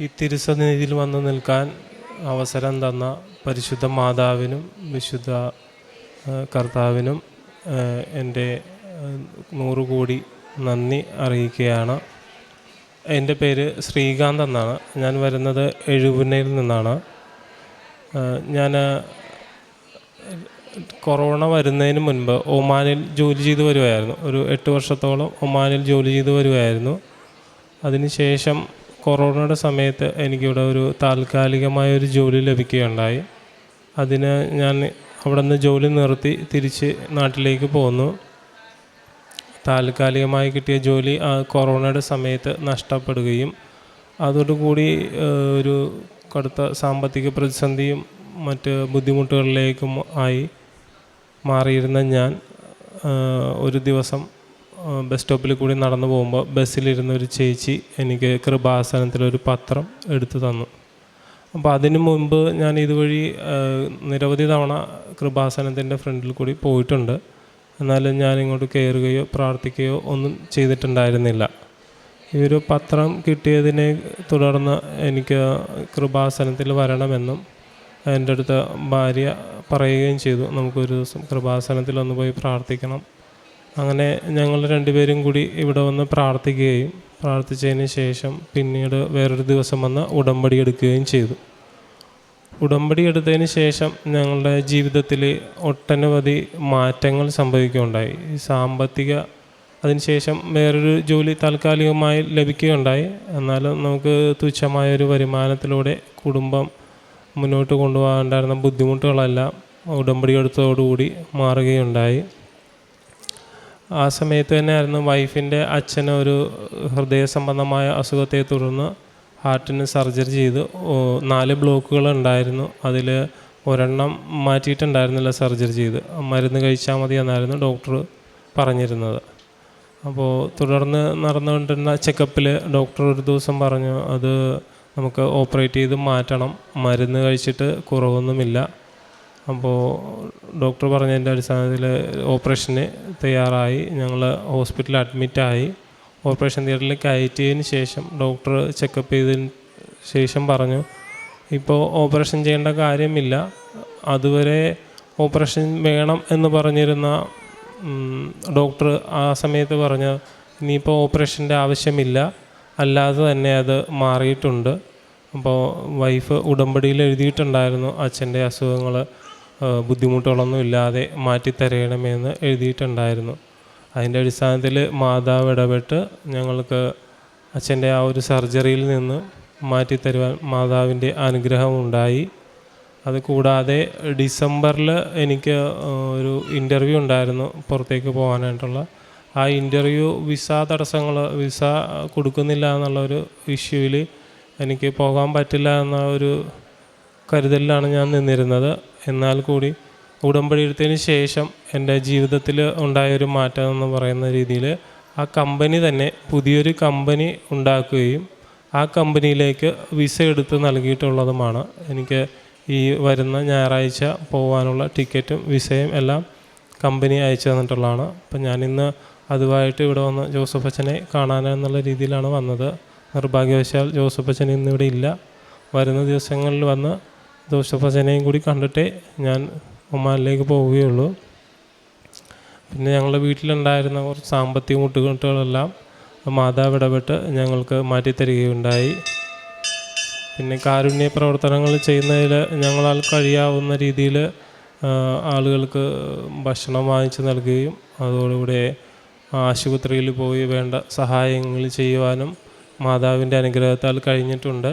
ഈ തിരുസന്നിധിയിൽ വന്ന് നിൽക്കാൻ അവസരം തന്ന പരിശുദ്ധ മാതാവിനും വിശുദ്ധ കർത്താവിനും എന്റെ നൂറുകോടി കോടി നന്ദി അറിയിക്കുകയാണ്. എന്റെ പേര് ശ്രീകാന്ത് എന്നാണ്. ഞാൻ വരുന്നത് എഴുപുന്നയിൽ നിന്നാണ്. ഞാൻ കൊറോണ വരുന്നതിന് മുൻപ് ഒമാനിൽ ജോലി ചെയ്ത് വരുമായിരുന്നു ഒരു എട്ട് വർഷത്തോളം ഒമാനിൽ ജോലി ചെയ്ത് വരുമായിരുന്നു അതിനുശേഷം കൊറോണയുടെ സമയത്ത് എനിക്കിവിടെ ഒരു താൽക്കാലികമായ ഒരു ജോലി ലഭിക്കുകയുണ്ടായി. അതിന് ഞാൻ അവിടെ നിന്ന് ജോലി നിർത്തി തിരിച്ച് നാട്ടിലേക്ക് പോന്നു. താൽക്കാലികമായി കിട്ടിയ ജോലി ആ കൊറോണയുടെ സമയത്ത് നഷ്ടപ്പെടുകയും അതോടുകൂടി ഒരു കടുത്ത സാമ്പത്തിക പ്രതിസന്ധിയും മറ്റ് ബുദ്ധിമുട്ടുകളിലേക്കും ആയി മാറിയിരുന്ന ഞാൻ ഒരു ദിവസം ബസ് സ്റ്റോപ്പിൽ കൂടി നടന്നു പോകുമ്പോൾ ബസ്സിലിരുന്ന ഒരു ചേച്ചി എനിക്ക് കൃപാസനത്തിലൊരു പത്രം എടുത്തു തന്നു. അപ്പോൾ അതിന് മുൻപ് ഞാൻ ഇതുവഴി നിരവധി തവണ കൃപാസനത്തിന്റെ ഫ്രണ്ടിൽ കൂടി പോയിട്ടുണ്ട്. എന്നാലും ഞാൻ ഇങ്ങോട്ട് കയറുകയോ പ്രാർത്ഥിക്കുകയോ ഒന്നും ചെയ്തിട്ടുണ്ടായിരുന്നില്ല. ഈ ഒരു പത്രം കിട്ടിയതിനെ തുടർന്ന് എനിക്ക് കൃപാസനത്തിൽ വരണമെന്നും എന്റെ അടുത്ത് ഭാര്യ പറയുകയും ചെയ്തു. നമുക്കൊരു ദിവസം കൃപാസനത്തിൽ ഒന്ന് പോയി പ്രാർത്ഥിക്കണം അങ്ങനെ ഞങ്ങൾ രണ്ടുപേരും കൂടി ഇവിടെ വന്ന് പ്രാർത്ഥിക്കുകയും പ്രാർത്ഥിച്ചതിന് ശേഷം പിന്നീട് വേറൊരു ദിവസം വന്ന് ഉടമ്പടി എടുക്കുകയും ചെയ്തു. ഉടമ്പടി എടുത്തതിന് ശേഷം ഞങ്ങളുടെ ജീവിതത്തിൽ ഒട്ടനവധി മാറ്റങ്ങൾ സംഭവിക്കുകയുണ്ടായി. സാമ്പത്തിക അതിനുശേഷം വേറൊരു ജോലി താൽക്കാലികമായി ലഭിക്കുകയുണ്ടായി. എന്നാലും നമുക്ക് തുച്ഛമായ ഒരു വരുമാനത്തിലൂടെ കുടുംബം മുന്നോട്ട് കൊണ്ടുപോകാനുണ്ടായിരുന്ന ബുദ്ധിമുട്ടുകളെല്ലാം ഉടമ്പടി എടുത്തതോടുകൂടി മാറുകയുണ്ടായി. ആ സമയത്ത് തന്നെയായിരുന്നു വൈഫിന്റെ അച്ഛന് ഒരു ഹൃദയ സംബന്ധമായ അസുഖത്തെ തുടർന്ന് ഹാർട്ടിന് സർജറി ചെയ്ത് നാല് ബ്ലോക്കുകൾ ഉണ്ടായിരുന്നു. അതിൽ ഒരെണ്ണം മാറ്റിയിട്ടുണ്ടായിരുന്നില്ല സർജറി ചെയ്ത്. മരുന്ന് കഴിച്ചാൽ മതി എന്നായിരുന്നു ഡോക്ടർ പറഞ്ഞിരുന്നത്. അപ്പോൾ തുടർന്ന് നടന്നുകൊണ്ടിരുന്ന ചെക്കപ്പിൽ ഡോക്ടർ ഒരു ദിവസം പറഞ്ഞു അത് നമുക്ക് ഓപ്പറേറ്റ് ചെയ്ത് മാറ്റണം. മരുന്ന് കഴിച്ചിട്ട് കുറവൊന്നുമില്ല. അപ്പോൾ ഡോക്ടർ പറഞ്ഞതിന്റെ അടിസ്ഥാനത്തിൽ ഓപ്പറേഷന് തയ്യാറായി. ഞങ്ങൾ ഹോസ്പിറ്റലിൽ അഡ്മിറ്റായി. ഓപ്പറേഷൻ തിയേറ്ററിൽ കയറ്റിയതിന് ശേഷം ഡോക്ടർ ചെക്കപ്പ് ചെയ്തതിന് ശേഷം പറഞ്ഞു ഇപ്പോൾ ഓപ്പറേഷൻ ചെയ്യേണ്ട കാര്യമില്ല. അതുവരെ ഓപ്പറേഷൻ വേണം എന്ന് പറഞ്ഞിരുന്ന ഡോക്ടർ ആ സമയത്ത് പറഞ്ഞു ഇനിയിപ്പോൾ ഓപ്പറേഷന്റെ ആവശ്യമില്ല. അല്ലാതെ തന്നെ അത് മാറിയിട്ടുണ്ട്. അപ്പോൾ വൈഫ് ഉടമ്പടിയിൽ എഴുതിയിട്ടുണ്ടായിരുന്നു അച്ഛന്റെ അസുഖങ്ങൾ ബുദ്ധിമുട്ടുകളൊന്നും ഇല്ലാതെ മാറ്റിത്തരയണമെന്ന് എഴുതിയിട്ടുണ്ടായിരുന്നു. അതിന്റെ അടിസ്ഥാനത്തിൽ മാതാവ് ഇടപെട്ട് ഞങ്ങൾക്ക് അച്ഛന്റെ ആ ഒരു സർജറിയിൽ നിന്ന് മാറ്റിത്തരുവാൻ മാതാവിന്റെ അനുഗ്രഹം ഉണ്ടായി. അത് കൂടാതെ ഡിസംബറിൽ എനിക്ക് ഒരു ഇന്റർവ്യൂ ഉണ്ടായിരുന്നു പുറത്തേക്ക് പോകാനായിട്ടുള്ള. ആ ഇന്റർവ്യൂ വിസ തടസ്സങ്ങൾ വിസ കൊടുക്കുന്നില്ല എന്നുള്ള ഒരു ഇഷ്യൂവിൽ എനിക്ക് പോകാൻ പറ്റില്ല എന്ന ഒരു കരുതലിലാണ് ഞാൻ നിന്നിരുന്നത്. എന്നാൽ കൂടി ഉടമ്പടി എടുത്തതിന് ശേഷം എന്റെ ജീവിതത്തിൽ ഉണ്ടായൊരു മാറ്റം എന്ന് പറയുന്ന രീതിയിൽ ആ കമ്പനി തന്നെ പുതിയൊരു കമ്പനി ഉണ്ടാക്കുകയും ആ കമ്പനിയിലേക്ക് വിസ എടുത്ത് നൽകിയിട്ടുള്ളതുമാണ്. എനിക്ക് ഈ വരുന്ന ഞായറാഴ്ച പോകാനുള്ള ടിക്കറ്റും വിസയും എല്ലാം കമ്പനി അയച്ചു തന്നിട്ടുള്ളതാണ്. അപ്പം ഞാനിന്ന് അതുമായിട്ട് ഇവിടെ വന്ന് ജോസഫ് അച്ഛനെ കാണാനെന്നുള്ള രീതിയിലാണ് വന്നത്. നിർഭാഗ്യവശാൽ ജോസഫ് അച്ഛൻ ഇന്നിവിടെ ഇല്ല. വരുന്ന ദിവസങ്ങളിൽ വന്ന് അച്ഛനെയും കൂടി കണ്ടിട്ടേ ഞാൻ ഒമാനിലേക്ക് പോവുകയുള്ളൂ. പിന്നെ ഞങ്ങളുടെ വീട്ടിലുണ്ടായിരുന്ന കുറച്ച് സാമ്പത്തിക ബുദ്ധിമുട്ടുകളെല്ലാം മാതാവ് ഇടപെട്ട് ഞങ്ങൾക്ക് മാറ്റിത്തരികയുണ്ടായി. പിന്നെ കാരുണ്യ പ്രവർത്തനങ്ങൾ ചെയ്യുന്നതിൽ ഞങ്ങളാൽ കഴിയാവുന്ന രീതിയിൽ ആളുകൾക്ക് ഭക്ഷണം വാങ്ങിച്ചു നൽകുകയും അതോടുകൂടെ ആശുപത്രിയിൽ പോയി വേണ്ട സഹായങ്ങൾ ചെയ്യുവാനും മാതാവിന്റെ അനുഗ്രഹത്താൽ കഴിഞ്ഞിട്ടുണ്ട്.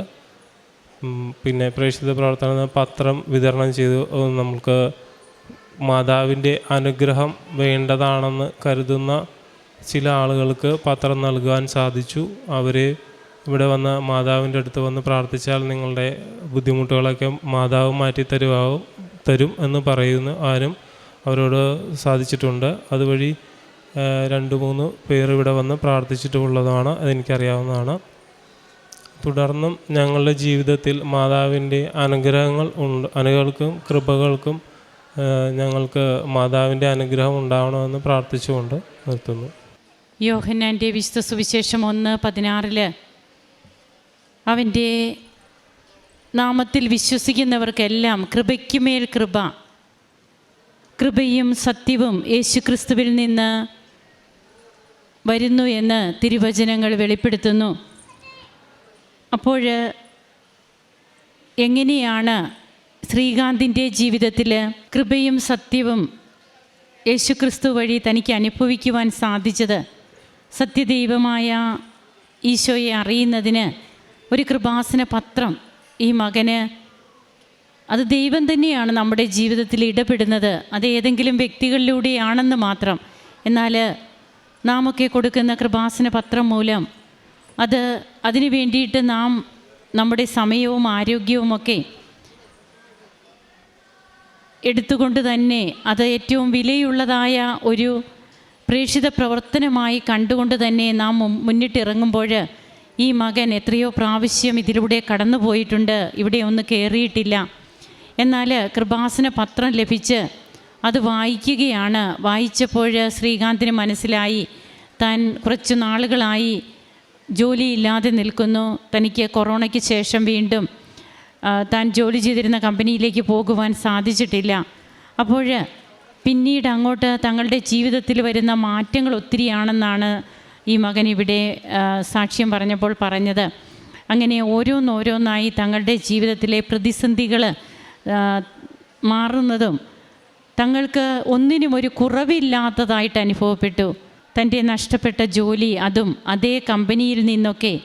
പിന്നെ പ്രേക്ഷിത പ്രവർത്തന പത്രം വിതരണം ചെയ്തു. നമുക്ക് മാതാവിന്റെ അനുഗ്രഹം വേണ്ടതാണെന്ന് കരുതുന്ന ചില ആളുകൾക്ക് പത്രം നൽകുവാൻ സാധിച്ചു. അവർ ഇവിടെ വന്ന് മാതാവിന്റെ അടുത്ത് വന്ന് പ്രാർത്ഥിച്ചാൽ നിങ്ങളുടെ ബുദ്ധിമുട്ടുകളൊക്കെ മാതാവ് മാറ്റി തരുവാവും തരും എന്ന് പറയുന്ന ആരും അവരോട് സാധിച്ചിട്ടുണ്ട്. അതുവഴി രണ്ട് മൂന്ന് പേർ ഇവിടെ വന്ന് പ്രാർത്ഥിച്ചിട്ടുള്ളതാണ് അതെനിക്കറിയാവുന്നതാണ്. തുടർന്നും ഞങ്ങളുടെ ജീവിതത്തിൽ മാതാവിന്റെ അനുഗ്രഹങ്ങൾ ഉണ്ട് അനുകൾക്കും കൃപകൾക്കും ഞങ്ങൾക്ക് മാതാവിന്റെ അനുഗ്രഹം ഉണ്ടാവണമെന്ന് പ്രാർത്ഥിച്ചുകൊണ്ട് നിർത്തുന്നു. യോഹന്നാന്റെ വിശുദ്ധ സുവിശേഷം ഒന്ന് പതിനാറിൽ അവന്റെ നാമത്തിൽ വിശ്വസിക്കുന്നവർക്കെല്ലാം കൃപയ്ക്കുമേൽ കൃപ കൃപയും സത്യവും യേശുക്രിസ്തുവിൽ നിന്ന് വരുന്നു എന്ന് തിരുവചനങ്ങൾ വെളിപ്പെടുത്തുന്നു. അപ്പോൾ എങ്ങനെയാണ് ശ്രീകാന്തിന്റെ ജീവിതത്തിൽ കൃപയും സത്യവും യേശുക്രിസ്തു വഴി തനിക്ക് അനുഭവിക്കുവാൻ സാധിച്ചത്? സത്യദൈവമായ ഈശോയെ അറിയുന്നതിന് ഒരു കൃപാസന പത്രം ഈ മകന് അത് ദൈവം തന്നെയാണ് നമ്മുടെ ജീവിതത്തിൽ ഇടപെടുന്നത്. അത് ഏതെങ്കിലും വ്യക്തികളിലൂടെയാണെന്ന് മാത്രം. എന്നാൽ നാമൊക്കെ കൊടുക്കുന്ന കൃപാസന പത്രം മൂലം അത് അതിനു വേണ്ടിയിട്ട് നാം നമ്മുടെ സമയവും ആരോഗ്യവുമൊക്കെ എടുത്തുകൊണ്ട് തന്നെ അത് ഏറ്റവും വിലയുള്ളതായ ഒരു പ്രേക്ഷിത പ്രവർത്തനമായി കണ്ടുകൊണ്ട് തന്നെ നാം മുന്നിട്ടിറങ്ങുമ്പോൾ ഈ മകൻ എത്രയോ പ്രാവശ്യം ഇതിലൂടെ കടന്നു പോയിട്ടുണ്ട്. ഇവിടെ ഒന്ന് കയറിയിട്ടില്ല. എന്നാൽ കൃപാസന പത്രം ലഭിച്ച് അത് വായിക്കുകയാണ്. വായിച്ചപ്പോൾ ശ്രീകാന്തിന് മനസ്സിലായി. താൻ കുറച്ച് നാളുകളായി ജോലിയില്ലാതെ നിൽക്കുന്നു. തനിക്ക് കൊറോണയ്ക്ക് ശേഷം വീണ്ടും താൻ ജോലി ചെയ്തിരുന്ന കമ്പനിയിലേക്ക് പോകുവാൻ സാധിച്ചിട്ടില്ല. അപ്പോൾ പിന്നീട് അങ്ങോട്ട് തങ്ങളുടെ ജീവിതത്തിൽ വരുന്ന മാറ്റങ്ങൾ ഒത്തിരിയാണെന്നാണ് ഈ മകൻ ഇവിടെ സാക്ഷ്യം പറഞ്ഞപ്പോൾ പറഞ്ഞത്. അങ്ങനെ ഓരോന്നോരോന്നായി തങ്ങളുടെ ജീവിതത്തിലെ പ്രതിസന്ധികൾ മാറുന്നതും തങ്ങൾക്ക് ഒന്നിനും ഒരു കുറവില്ലാത്തതായിട്ട് അനുഭവപ്പെട്ടു. തന്റെ നഷ്ടപ്പെട്ട ജോലി അതും അതേ കമ്പനിയിൽ നിന്നൊക്കെ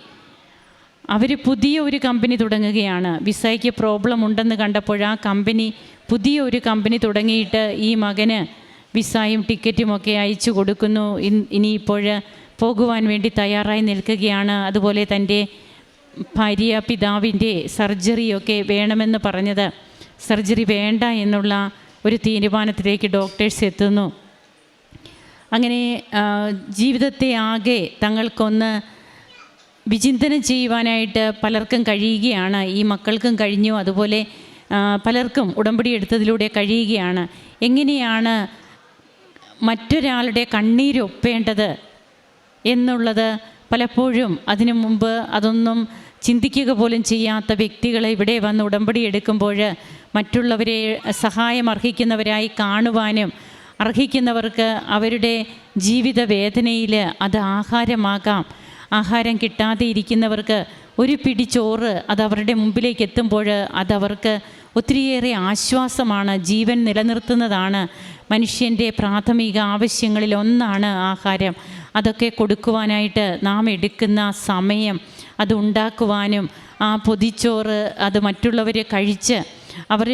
അവർ പുതിയ ഒരു കമ്പനി തുടങ്ങുകയാണ്. വിസയ്ക്ക് പ്രോബ്ലം ഉണ്ടെന്ന് കണ്ടപ്പോൾ ആ കമ്പനി പുതിയ ഒരു കമ്പനി തുടങ്ങിയിട്ട് ഈ മകന് വിസയും ടിക്കറ്റും ഒക്കെ അയച്ചു കൊടുക്കുന്നു. ഇനിയിപ്പോൾ പോകുവാൻ വേണ്ടി തയ്യാറായി നിൽക്കുകയാണ്. അതുപോലെ തന്റെ ഭാര്യ പിതാവിന്റെ സർജറിയൊക്കെ വേണമെന്ന് പറഞ്ഞത്. സർജറി വേണ്ട എന്നുള്ള ഒരു തീരുമാനത്തിലേക്ക് ഡോക്ടേഴ്സ് എത്തുന്നു. അങ്ങനെ ജീവിതത്തെ ആകെ തങ്ങൾക്കൊന്ന് വിചിന്തനം ചെയ്യുവാനായിട്ട് പലർക്കും കഴിയുകയാണ്. ഈ മക്കൾക്കും കഴിഞ്ഞു. അതുപോലെ പലർക്കും ഉടമ്പടി എടുത്തതിലൂടെ കഴിയുകയാണ്. എങ്ങനെയാണ് മറ്റൊരാളുടെ കണ്ണീരൊപ്പേണ്ടത് എന്നുള്ളത് പലപ്പോഴും അതിനു മുമ്പ് അതൊന്നും ചിന്തിക്കുക പോലും ചെയ്യാത്ത വ്യക്തികളെ ഇവിടെ വന്ന് ഉടമ്പടി എടുക്കുമ്പോൾ മറ്റുള്ളവരെ സഹായം അർഹിക്കുന്നവരായി കാണുവാനും അർഹിക്കുന്നവർക്ക് അവരുടെ ജീവിത വേദനയിൽ അത് ആഹാരമാകാം. ആഹാരം കിട്ടാതെ ഇരിക്കുന്നവർക്ക് ഒരു പിടി ചോറ് അത് അവരുടെ മുമ്പിലേക്ക് എത്തുമ്പോൾ അതവർക്ക് ഒത്തിരിയേറെ ആശ്വാസമാണ്. ജീവൻ നിലനിർത്തുന്നതാണ്. മനുഷ്യന്റെ പ്രാഥമിക ആവശ്യങ്ങളിൽ ഒന്നാണ് ആഹാരം. അതൊക്കെ കൊടുക്കുവാനായിട്ട് നാം എടുക്കുന്ന സമയം അത് ഉണ്ടാക്കുവാനും ആ പൊതിച്ചോറ് അത് മറ്റുള്ളവരെ കഴിച്ച് അവർ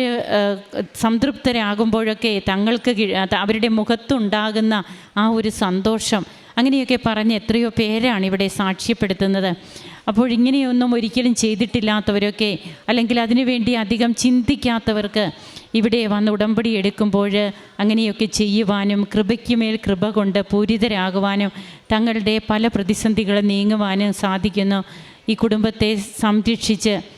സംതൃപ്തരാകുമ്പോഴൊക്കെ തങ്ങൾക്ക് അവരുടെ മുഖത്തുണ്ടാകുന്ന ആ ഒരു സന്തോഷം. അങ്ങനെയൊക്കെ പറഞ്ഞ് എത്രയോ പേരാണ് ഇവിടെ സാക്ഷ്യപ്പെടുത്തുന്നത്. അപ്പോൾ ഇങ്ങനെയൊന്നും ഒരിക്കലും ചെയ്തിട്ടില്ലാത്തവരൊക്കെ അല്ലെങ്കിൽ അതിനുവേണ്ടി അധികം ചിന്തിക്കാത്തവർക്ക് ഇവിടെ വന്ന് ഉടമ്പടി എടുക്കുമ്പോൾ അങ്ങനെയൊക്കെ ചെയ്യുവാനും കൃപയ്ക്കുമേൽ കൃപ കൊണ്ട് പൂരിതരാകുവാനും തങ്ങളുടെ പല പ്രതിസന്ധികളും നീങ്ങുവാനും സാധിക്കുന്നു. ഈ കുടുംബത്തെ സംരക്ഷിച്ച്